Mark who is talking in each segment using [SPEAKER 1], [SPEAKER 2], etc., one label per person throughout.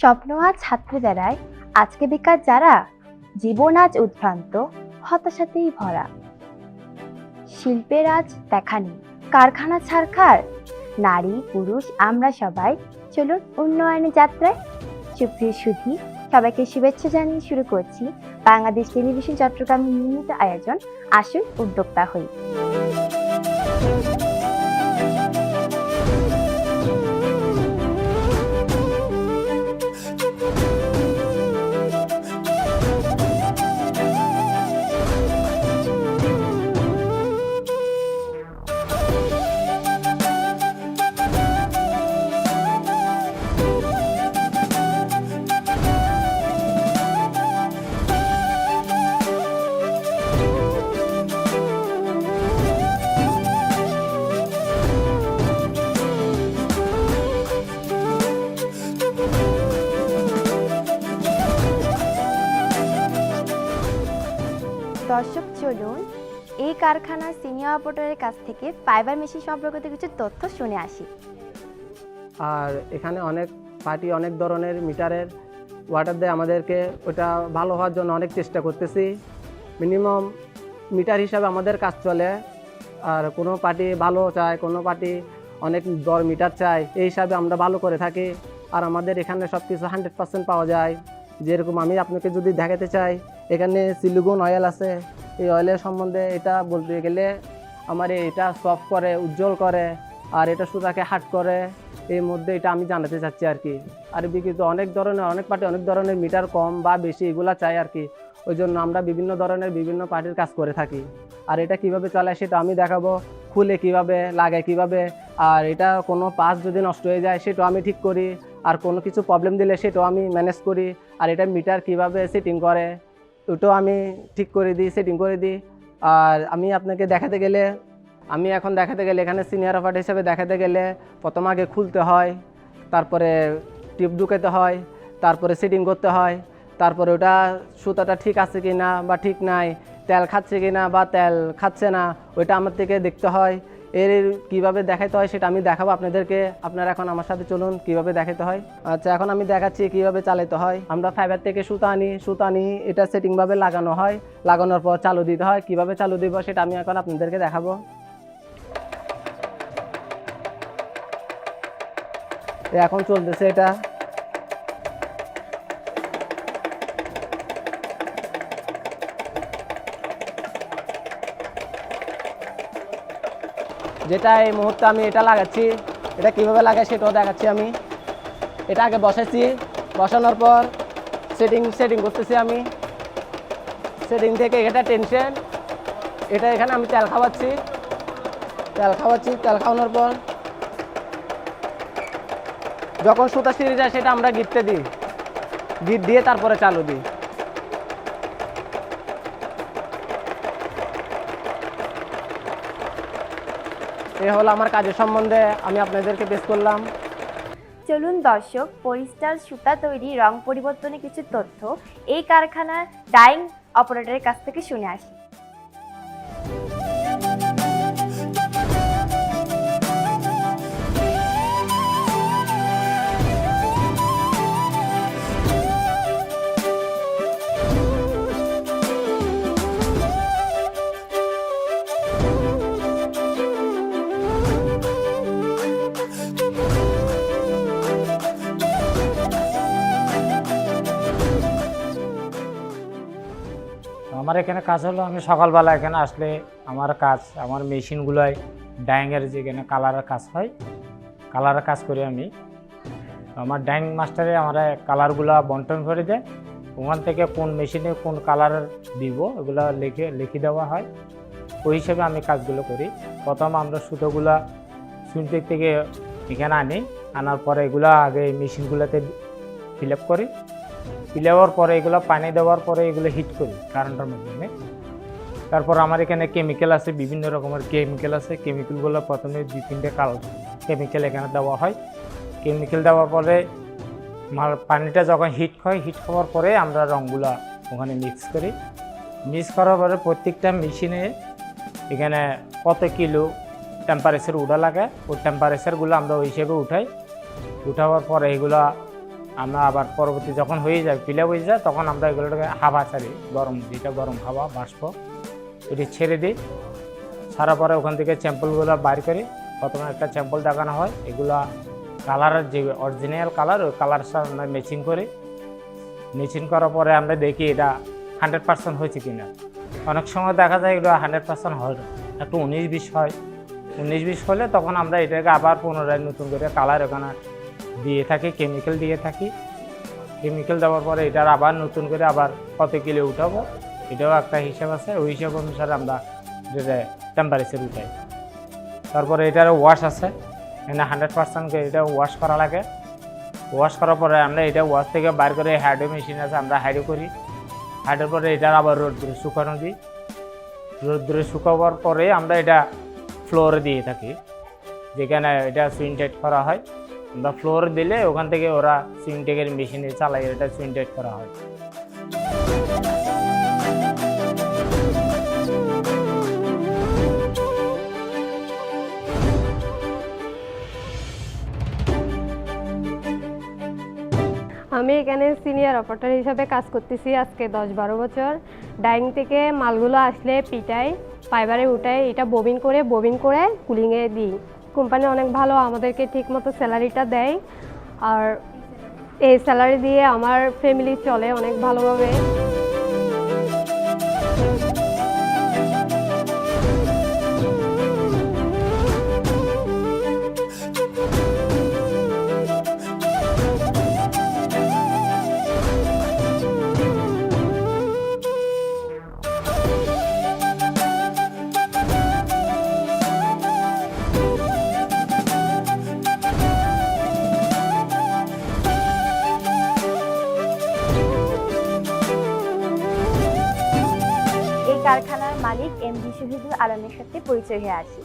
[SPEAKER 1] স্বপ্ন আজ ছাত্র যারায় আজকে বেকার যারা, জীবন আজ উদ্ভ্রান্ত, হতাশাতেই ভরা। শিল্পের আজ দেখা নেই, কারখানা ছাড়খার নারী, পুরুষ, আমরা সবাই, চলুন উন্নয়নের যাত্রায়। সুপ্রিয় সুধী, সবাইকে শুভেচ্ছা জানিয়ে শুরু করছি বাংলাদেশ টেলিভিশন চট্টগ্রাম নিয়মিত আয়োজন, আসুন উদ্যোক্তা হই। চলুন এই কারখানার সিনিয়র অপারেটরের কাছ থেকে ফাইবার মেশিন সম্পর্কিত কিছু তথ্য শুনে আসি।
[SPEAKER 2] আর এখানে অনেক পার্টি অনেক ধরনের মিটারের ওয়াটার দেয়। আমাদেরকে ওটা ভালো হওয়ার জন্য অনেক চেষ্টা করতেছি। মিনিমাম মিটার হিসাবে আমাদের কাজ চলে। আর কোনো পার্টি ভালো চায়, কোনো পার্টি অনেক দর মিটার চায়, এই হিসাবে আমরা ভালো করে থাকি। আর আমাদের এখানে সব কিছু হান্ড্রেড পার্সেন্ট পাওয়া যায়। যেরকম আমি আপনাকে যদি দেখাতে চাই, এখানে সিলিগুন অয়েল আছে। এই অয়েলের সম্বন্ধে এটা বলতে গেলে আমার এটা সফট করে, উজ্জ্বল করে, আর এটা সুতাকে হাট করে, এর মধ্যে এটা আমি জানাতে চাচ্ছি আর কি। আর বিকৃত অনেক ধরনের, অনেক পার্টি অনেক ধরনের মিটার কম বা বেশি, এগুলা চাই আর কি। ওই জন্য আমরা বিভিন্ন ধরনের বিভিন্ন পার্টির কাজ করে থাকি। আর এটা কীভাবে চলে সেটা আমি দেখাবো, খুলে কীভাবে লাগে কীভাবে, আর এটা কোনো পাস যদি নষ্ট হয়ে যায় সেটাও আমি ঠিক করি, আর কোনো কিছু প্রবলেম দিলে সেটাও আমি ম্যানেজ করি, আর এটা মিটার কীভাবে সেটিং করে ওটাও আমি ঠিক করে দিই সেটিং করে দিই। আর আমি আপনাকে দেখাতে গেলে, আমি এখন দেখাতে গেলে, এখানে সিনিয়র অপারেটর হিসেবে দেখাতে গেলে প্রথম আগে খুলতে হয়, তারপরে টিপ ঢুকাতে হয়, তারপরে সেটিং করতে হয়, তারপরে ওটা সুতাটা ঠিক আছে কি না বা ঠিক নাই, তেল খাচ্ছে কি না বা তেল খাচ্ছে না, ওইটা আমার থেকে দেখতে হয়। এর কীভাবে দেখাতে হয় সেটা আমি দেখাবো আপনাদেরকে। আপনারা এখন আমার সাথে চলুন, কীভাবে দেখাতে হয়। আচ্ছা এখন আমি দেখাচ্ছি কীভাবে চালাতে হয়। আমরা ফাইবার থেকে সুতা আনি সুতা আনি, এটা সেটিংভাবে লাগানো হয়। লাগানোর পর চালু দিতে হয়। কীভাবে চালু দিব সেটা আমি এখন আপনাদেরকে দেখাবো। এখন চলতেছে এটা। যেটা এই মুহূর্তে আমি এটা লাগাচ্ছি, এটা কীভাবে লাগাই সেটাও দেখাচ্ছি আমি। এটা আগে বসাচ্ছি বসানোর পর সেটিং সেটিং করতেছি আমি। সেটিং থেকে এটা টেনশন এটা এখানে আমি তেল খাওয়াচ্ছি। তেল খাওয়াচ্ছি, তেল খাওয়ানোর পর যখন সুতা ছিঁড়ে যায় সেটা আমরা গিটতে দিই। গিট দিয়ে তারপরে চালু দিই। এ হলো আমার কাজের সম্বন্ধে আমি আপনাদেরকে পেশ করলাম।
[SPEAKER 1] চলুন দর্শক, পরিষ্কার সুতা তৈরি, রং পরিবর্তনে কিছু তথ্য এই কারখানার ডাইং অপারেটরের কাছ থেকে শুনে আসি।
[SPEAKER 3] আমার এখানে কাজ হলো, আমি সকালবেলা এখানে আসলে আমার কাজ, আমার মেশিনগুলোয় ডাইংয়ের যেখানে কালারের কাজ হয় কালারের কাজ করি আমি। আমার ডাইং মাস্টারে আমার কালারগুলো বন্টন করে দেয়, ওখান থেকে কোন মেশিনে কোন কালার দিব এগুলো লিখে লিখে দেওয়া হয়। ওই হিসেবে আমি কাজগুলো করি। প্রথম আমরা সুতোগুলা সুইনটেক থেকে এখানে আনি, আনার পরে এগুলো আগে মেশিনগুলোতে ফিল আপ করি। পিলাওয়ার পরে এগুলো, পানি দেওয়ার পরে এগুলো হিট করি কারেন্টের মাধ্যমে। তারপর আমার এখানে কেমিক্যাল আছে, বিভিন্ন রকমের কেমিক্যাল আছে। কেমিক্যালগুলো প্রথমে দুই, তিনটে কাল কেমিক্যাল এখানে দেওয়া হয়। কেমিক্যাল দেওয়ার পরে পানিটা যখন হিট হয় হিট হওয়ার পরে আমরা রঙগুলা ওখানে মিক্স করি। মিক্স করার পরে প্রত্যেকটা মেশিনে এখানে কত কিলো টেম্পারেচার উঠা লাগে, ওই টেম্পারেচারগুলো আমরা ওই হিসেবে উঠাই। উঠাবার পরে এগুলা আমরা আবার পরবর্তী যখন হয়ে যায়, পিলে হয়ে যায়, তখন আমরা এগুলোটাকে হাওয়া ছাড়ি, গরম, যেটা গরম হাওয়া, বাষ্প, এটি ছেড়ে দিই। ছাড়ার পরে ওখান থেকে চ্যাম্পলগুলো বাইর করি। প্রথমে একটা চ্যাম্পল দেখানো হয়, এগুলো কালারের যে অরিজিনাল কালার, ওই কালার সাথে আমরা ম্যাচিং করি। ম্যাচিং করার পরে আমরা দেখি এটা হান্ড্রেড পার্সেন্ট হয়েছে কিনা। অনেক সময় দেখা যায় এগুলো হান্ড্রেড পার্সেন্ট হয় একটু উনিশ বিশ হয়। উনিশ বিশ হলে তখন আমরা এটাকে আবার পুনরায় নতুন করে কালার ওখানে দিয়ে থাকি কেমিক্যাল দিয়ে থাকি। কেমিক্যাল দেওয়ার পরে এটার আবার নতুন করে আবার কত কিলো উঠাবো। এটাও একটা হিসাব আছে, ওই হিসাব অনুসারে আমরা যেটা টেম্পারেচার উঠাই। তারপরে এটার ওয়াশ আছে এখানে হান্ড্রেড পার্সেন্ট এটা ওয়াশ করা লাগে। ওয়াশ করার পরে আমরা এটা ওয়াশ থেকে বাইর করে হাইড্রো মেশিন আছে, আমরা হাইড্রো করি। হাইড্রোর পরে এটার আবার রোদ্দুরে শুকানো দিই। রোদ্দুরে শুকাবার পরে আমরা এটা ফ্লোরে দিয়ে থাকি, যেখানে এটা সুইং টাইট করা হয়। আমরা ফ্লোর দিলে ওখান থেকে ওরা সুইং টেকের মেশিনে চালাই এটা সুইং করা হয়।
[SPEAKER 4] আমি এখানে সিনিয়র অপারেটর হিসাবে কাজ করতেছি আজকে দশ বারো বছর। ডাইং থেকে মালগুলো আসলে পিটাই ফাইবারে উঠাই, এটা ববিন করে ববিন করে কুলিংয়ে দিই। কোম্পানি অনেক ভালো, আমাদেরকে ঠিকমতো স্যালারিটা দেয়। আর এই স্যালারি দিয়ে আমার ফ্যামিলি চলে অনেক ভালোভাবে।
[SPEAKER 1] আলমের সাথে পরিচয় হয়ে আসি।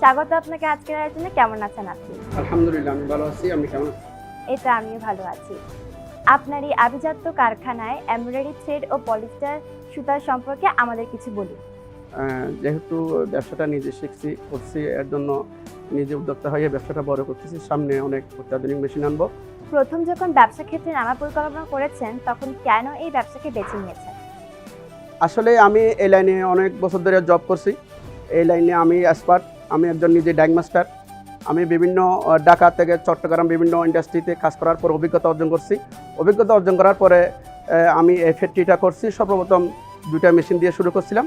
[SPEAKER 1] স্বাগত আপনাকে আজকের আয়োজনে। কেমন আছেন আপনি?
[SPEAKER 5] আলহামদুলিল্লাহ আমি ভালো আছি। আপনি কেমন
[SPEAKER 1] তো আমিও ভালো আছি। আপনার এই আভিজাত্য কারখানায় এমব্রয়ডারি থ্রেড ও পলিস্টার সুতার সম্পর্কে আমাদের কিছু বলি
[SPEAKER 5] যেহেতু ব্যবসাটা নিজে শিখছি করছি এর জন্য নিজে উদ্যোক্তা হয়ে ব্যবসাটা বড় করতেছি সামনে অনেক অত্যাধুনিক মেশিন আনব।
[SPEAKER 1] প্রথম যখন ব্যবসা ক্ষেত্রে নামা পরিকল্পনা করেছেন তখন কেন এই ব্যবসাকে বেছে নিয়েছেন?
[SPEAKER 5] আসলে আমি এই লাইনে অনেক বছর ধরে জব করছি। এই লাইনে আমি এক্সপার্ট আমি একজন নিজে ড্যাং মাস্টার আমি বিভিন্ন ঢাকা থেকে চট্টগ্রাম বিভিন্ন ইন্ডাস্ট্রিতে কাজ করার পর অভিজ্ঞতা অর্জন করছি। অভিজ্ঞতা অর্জন করার পরে আমি এই ফ্যাক্টরিটা করছি। সর্বপ্রথম দুইটা মেশিন দিয়ে শুরু করছিলাম।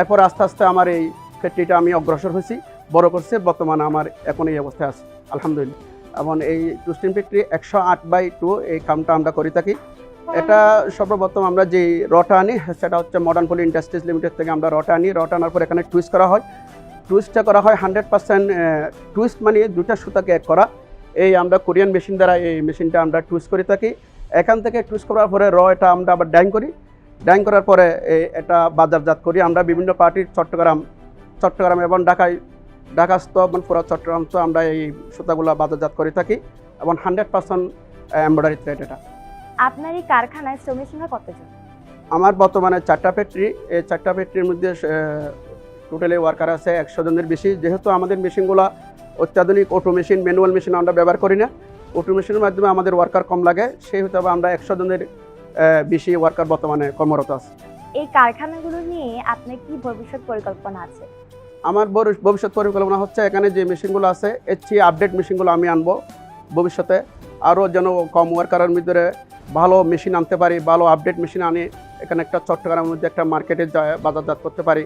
[SPEAKER 5] এরপর আস্তে আস্তে আমার এই ফ্যাক্টরিটা আমি অগ্রসর হয়েছি, বড় করছে। বর্তমানে আমার এখন এই অবস্থায় আছে। আলহামদুলিল্লাহ। এবং এই টুস্টিন ফ্যাক্টরি একশো আট বাই টু এই কামটা আমরা করে থাকি। এটা সর্বপ্রথম আমরা যে রটা আনি, সেটা হচ্ছে মডার্ন পলি ইন্ডাস্ট্রিজ লিমিটেড থেকে আমরা রটা আনি। রটা আনার পর এখানে টুইস্ট করা হয়। টুইস্টটা করা হয় হান্ড্রেড পার্সেন্ট টুইস্ট মানে দুটা সুতাকে এক করা। এই আমরা কোরিয়ান মেশিন দ্বারা এই মেশিনটা আমরা টুইস্ট করে থাকি। এখান থেকে টুইস্ট করার পরে র এটা আমরা আবার ডাইং করি। ডাইং করার পরে এটা বাজারজাত করি। আমরা বিভিন্ন পার্টির চট্টগ্রাম চট্টগ্রাম এবং ঢাকায় ঢাকাস্থ এবং পুরো চট্টগ্রাম আমরা এই সুতাগুলো বাজারজাত করে থাকি এবং হান্ড্রেড পার্সেন্ট এমব্রয়ডারি থ্রেড এটা।
[SPEAKER 1] আপনার এই কারখানায় শ্রমিক সংখ্যা কতজন?
[SPEAKER 5] আমার বর্তমানে চারটা ফ্যাক্টরি এই চারটা ফ্যাক্টরির মধ্যে টোটালি ওয়ার্কার আছে একশো জনের বেশি। যেহেতু আমাদের মেশিনগুলো অত্যাধুনিক অটো মেশিন ম্যানুয়াল মেশিন আমরা ব্যবহার করি না অটো মেশিনের মাধ্যমে আমাদের ওয়ার্কার কম লাগে। সেই হিসাবে আমরা একশো জনের বেশি ওয়ার্কার বর্তমানে কর্মরত আছে।
[SPEAKER 1] এই কারখানাগুলো নিয়ে আপনার কি ভবিষ্যৎ পরিকল্পনা আছে?
[SPEAKER 5] আমার ভবিষ্যৎ পরিকল্পনা হচ্ছে এখানে যে মেশিনগুলো আছে এর চেয়ে আপডেট মেশিনগুলো আমি আনব ভবিষ্যতে। আরও যেন কম ওয়ার্কারের ভিতরে ভালো মেশিন আনতে পারি ভালো আপডেট মেশিন আনি এখানে একটা চট্টগ্রামের মধ্যে একটা মার্কেটে বাজারজাত করতে পারি।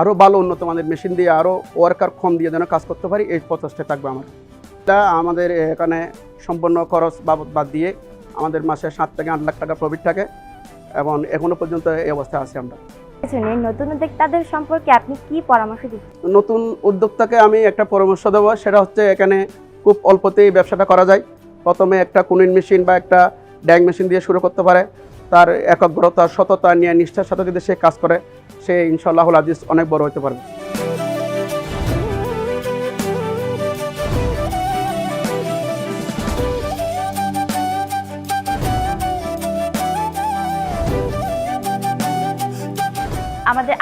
[SPEAKER 5] আরও ভালো উন্নত মানের মেশিন দিয়ে আরও ওয়ার্কার কম দিয়ে যেন কাজ করতে পারি এই প্রচেষ্টা থাকবে আমার। এটা আমাদের এখানে সম্পূর্ণ খরচ বাবদ বাদ দিয়ে আমাদের মাসে সাত থেকে আট লাখ টাকা প্রফিট থাকে এবং এখনও পর্যন্ত এই অবস্থায় আছি আমরা।
[SPEAKER 1] নতুন উদ্যোক্তাদের সম্পর্কে আপনি কি পরামর্শ দিচ্ছেন?
[SPEAKER 5] নতুন উদ্যোক্তাকে আমি একটা পরামর্শ দেবো সেটা হচ্ছে এখানে খুব অল্পতেই ব্যবসাটা করা যায়। প্রথমে একটা কুনিন মেশিন বা একটা ড্যাং মেশিন দিয়ে শুরু করতে পারে। তার একাগ্রতা সততা নিয়ে নিষ্ঠার সাথে যদি সে কাজ করে, সে ইনশাল্লাহুল আজিজ অনেক বড় হতে পারবে।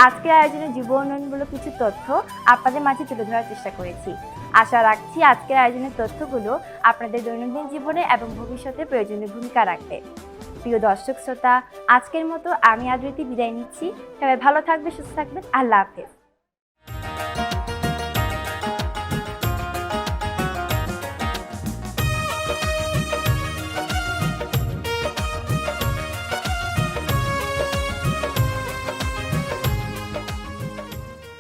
[SPEAKER 1] আজকের আয়োজনে যুব উন্নয়নমূলক কিছু তথ্য আপনাদের মাঝে তুলে ধরার চেষ্টা করেছি। আশা রাখছি আজকের আয়োজনের তথ্যগুলো আপনাদের দৈনন্দিন জীবনে এবং ভবিষ্যতে প্রয়োজনীয় ভূমিকা রাখবে। প্রিয় দর্শক শ্রোতা, আজকের মতো আমি আদৃতি বিদায় নিচ্ছি। তবে ভালো থাকবে সুস্থ থাকবেন। আল্লাহ হাফেজ।